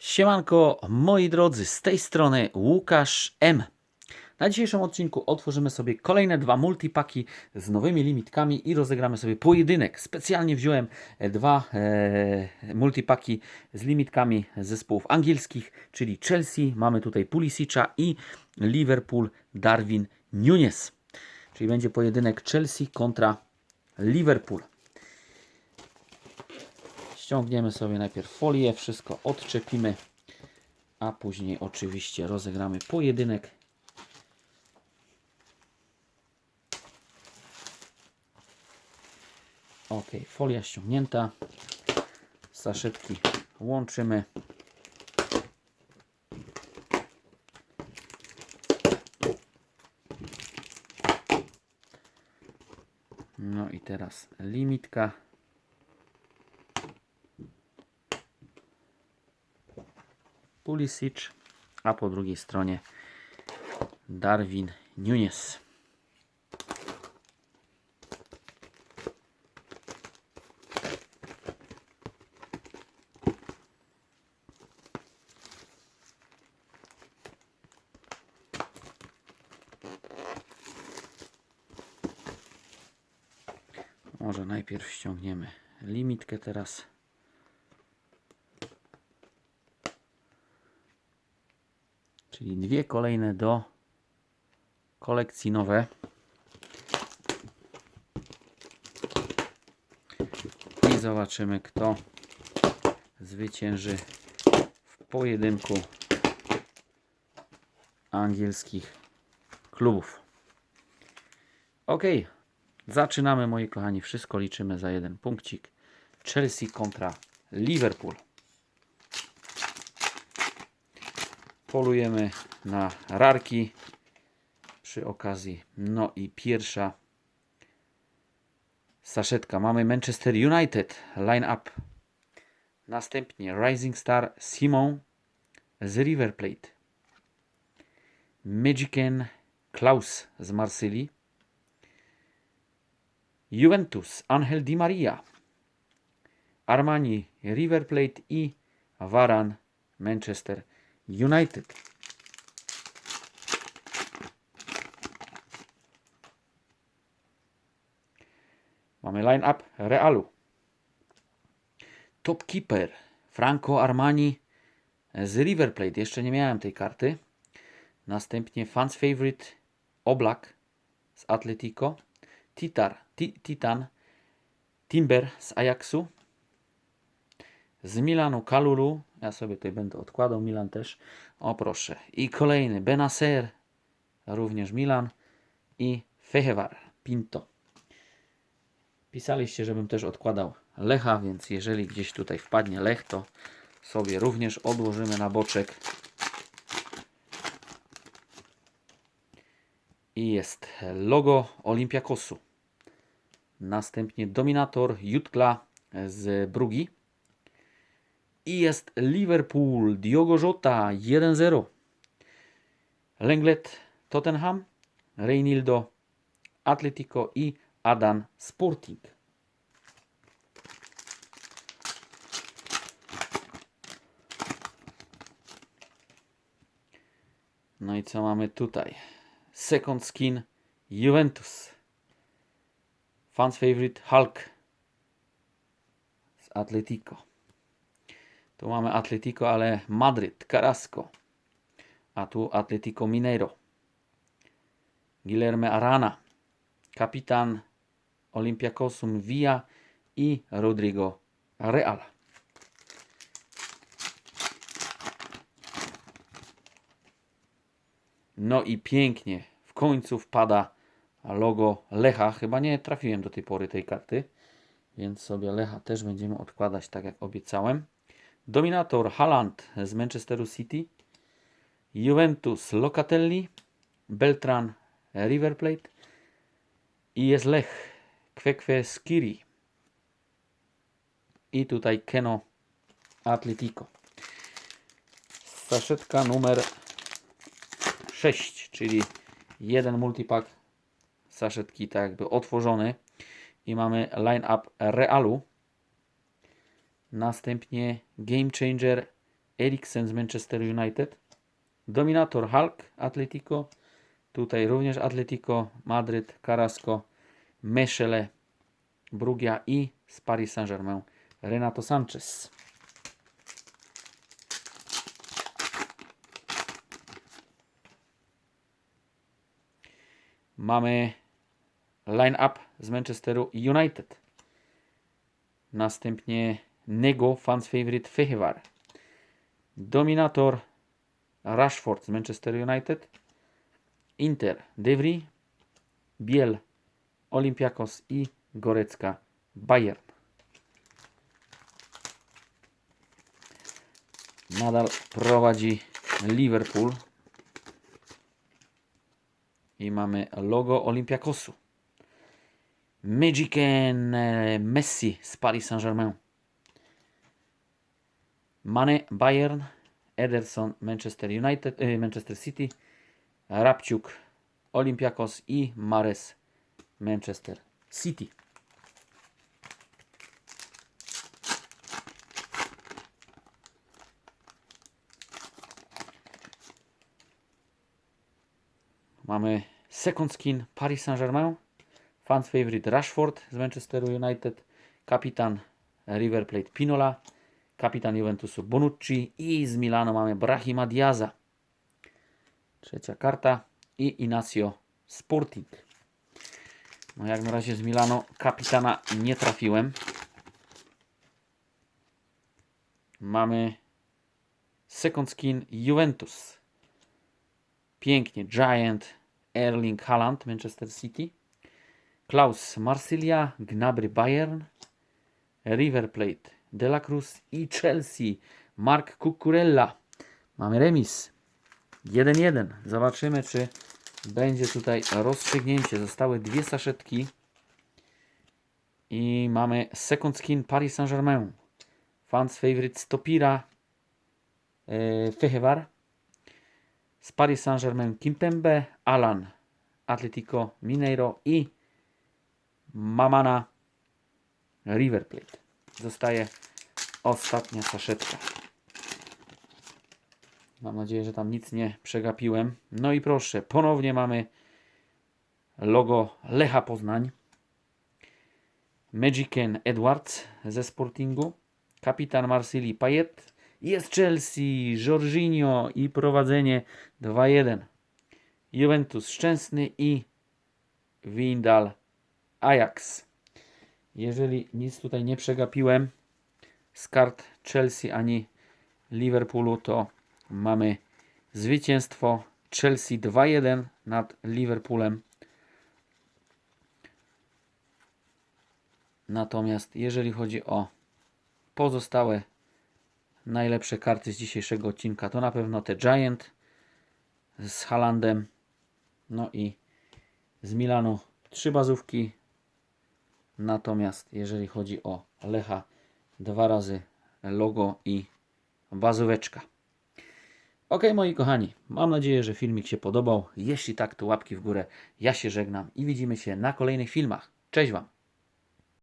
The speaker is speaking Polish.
Siemanko, moi drodzy, z tej strony Łukasz M. Na dzisiejszym odcinku otworzymy sobie kolejne dwa multipaki z nowymi limitkami i rozegramy sobie pojedynek. Specjalnie wziąłem e, dwa e, multipaki z limitkami zespołów angielskich, czyli Chelsea, mamy tutaj Pulisicza i Liverpool Darwin Nunes. Czyli będzie pojedynek Chelsea kontra Liverpool. Ściągniemy sobie najpierw folię, wszystko odczepimy, a później oczywiście rozegramy pojedynek. Ok, folia ściągnięta. Saszetki łączymy. No i teraz limitka. Pulisic, a po drugiej stronie Darwin Nunes. Może najpierw ściągniemy limitkę teraz. Czyli dwie kolejne do kolekcji nowe. I zobaczymy, kto zwycięży w pojedynku angielskich klubów. Ok, zaczynamy moi kochani. Wszystko liczymy za jeden punkcik. Chelsea kontra Liverpool. Polujemy na rarki przy okazji. No i pierwsza saszetka. Mamy Manchester United line up. Następnie Rising Star Simon z River Plate. Magicien Klaus z Marsylii. Juventus Angel Di Maria. Armani River Plate i Varan Manchester United. Mamy line-up Realu. Top keeper Franco Armani z River Plate. Jeszcze nie miałem tej karty. Następnie fans favorite Oblak z Atletico. Titar, Ti- Titan Timber z Ajaxu. Z Milanu Kalulu. Ja sobie tutaj będę odkładał Milan też. O proszę. I kolejny Benacer. Również Milan. I Fehewar Pinto. Pisaliście, żebym też odkładał Lecha, więc jeżeli gdzieś tutaj wpadnie Lech, to sobie również odłożymy na boczek. I jest logo Olympiakosu. Następnie Dominator Jutkla z Brugi. I jest Liverpool, Diogo Jota 1-0. Lenglet Tottenham, Reinildo Atletico i Adan Sporting. No i co mamy tutaj? Second skin Juventus. Fans favorite Hulk z Atletico. Tu mamy Atletico, ale Madryt, Carrasco. A tu Atletico Mineiro. Guilherme Arana. Kapitan Olympiakosum Villa i Rodrigo Real. No i pięknie. W końcu wpada logo Lecha. Chyba nie trafiłem do tej pory tej karty. Więc sobie Lecha też będziemy odkładać tak jak obiecałem. Dominator Haaland z Manchesteru City. Juventus Locatelli. Beltran River Plate. I jest Lech Kwekwe Skiri. I tutaj Keno Atletico. Saszetka numer 6, czyli jeden multipack saszetki tak jakby otworzony i mamy line up Realu. Następnie Game Changer Eriksen z Manchester United. Dominator Hulk Atletico. Tutaj również Atletico Madryt, Carrasco, Meszele, Brugia i z Paris Saint-Germain Renato Sanchez. Mamy line-up z Manchesteru United. Następnie Nego, fans favorite Fehevar. Dominator Rashford z Manchester United. Inter Devry, Biel Olympiakos i Gorecka Bayern. Nadal prowadzi Liverpool. I mamy logo Olympiakosu. Magicen e, Messi z Paris Saint-Germain. Mane Bayern, Ederson Manchester United, e, Manchester City, Rabciuk Olympiakos i Mares Manchester City. Mamy second skin Paris Saint-Germain, fans favorite Rashford z Manchesteru United, kapitan River Plate Pinola, kapitan Juventusu Bonucci i z Milano mamy Brahima Diaza. Trzecia karta i Inacio Sporting. No jak na razie z Milano kapitana nie trafiłem. Mamy second skin Juventus. Pięknie. Giant Erling Haaland Manchester City. Klaus Marsylia, Gnabry Bayern, River Plate De La Cruz i Chelsea Mark Cucurella. Mamy remis. 1-1. Zobaczymy, czy będzie tutaj rozstrzygnięcie. Zostały dwie saszetki. I mamy second skin Paris Saint-Germain. Fans favorite Stopira e, Fehevar. Z Paris Saint-Germain Kimpembe, Alan Atletico Mineiro i Mamana River Plate. Zostaje ostatnia saszetka. Mam nadzieję, że tam nic nie przegapiłem. No i proszę, ponownie mamy logo Lecha Poznań. Magicien Edwards ze Sportingu. Kapitan Marsylii Payet. Jest Chelsea, Jorginho i prowadzenie 2-1. Juventus Szczęsny i Windal Ajax. Jeżeli nic tutaj nie przegapiłem z kart Chelsea ani Liverpoolu, to mamy zwycięstwo Chelsea 2-1 nad Liverpoolem. Natomiast jeżeli chodzi o pozostałe najlepsze karty z dzisiejszego odcinka, to na pewno te Giant z Halandem, no i z Milanu trzy bazówki. Natomiast jeżeli chodzi o Lecha, dwa razy logo i bazóweczka. Ok, moi kochani, mam nadzieję, że filmik się podobał. Jeśli tak, to łapki w górę. Ja się żegnam i widzimy się na kolejnych filmach. Cześć Wam!